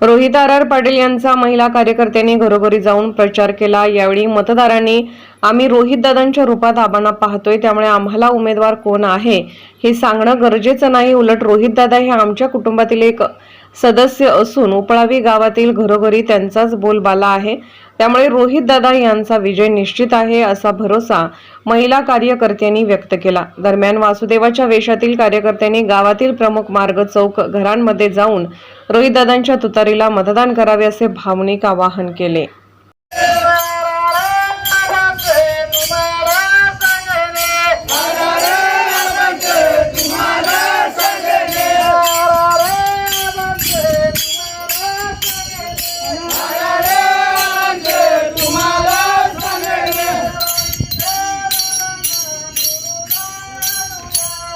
Rohit R R Patil यांचा महिला कार्यकर्त्यांनी घरोघरी जाऊन प्रचार केला. यावेळी मतदारांनी आम्ही रोहित दादांच्या रूपात आबांना पाहतोय त्यामुळे आम्हाला उमेदवार कोण आहे हे सांगणं गरजेचं नाही. उलट रोहित दादा हे आमच्या कुटुंबातील एक सदस्य असून उपळावी गावातील घरोघरी त्यांचाच बोलबाला आहे. त्यामुळे रोहित दादा यांचा विजय निश्चित आहे असा भरोसा महिला कार्यकर्त्यांनी व्यक्त केला. दरम्यान वासुदेवाच्या वेशातील कार्यकर्त्यांनी गावातील प्रमुख मार्ग चौक घरांमध्ये जाऊन रोहितदादांच्या तुतारीला मतदान करावे असे भावनिक आवाहन केले.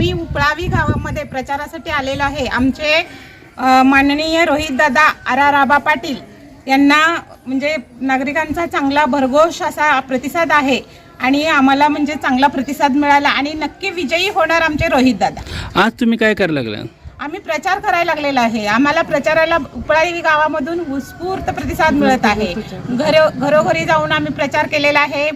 आम्ही उपळावी गावामध्ये प्रचारासाठी आलेलो आहे. आमचे माननीय रोहितदादा आराराबा पाटील यांना म्हणजे नागरिकांचा चांगला भरघोष असा प्रतिसाद आहे आणि आम्हाला म्हणजे चांगला प्रतिसाद मिळाला आणि नक्की विजयी होणार आमचे रोहितदादा आज तुम्ही काय करायला लागला? आम्ही प्रचार करायला लागलेलो आहे. आम्हाला प्रचाराला उपळावी गावामधून उत्स्फूर्त प्रतिसाद मिळत आहे. घरो घरोघरी जाऊन आम्ही प्रचार केलेला आहे.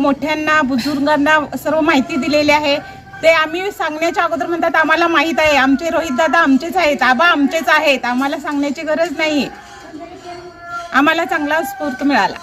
मोठ्यांना बुजुर्गांना सर्व माहिती दिलेली आहे. ते आम्ही सांगण्याच्या अगोदर म्हणतात आम्हाला माहीत आहे आमचे रोहित दादा आमचेच आहेत आबा आमचेच आहेत आम्हाला सांगण्याची गरज नाही आम्हाला चांगला स्फूर्त मिळाला.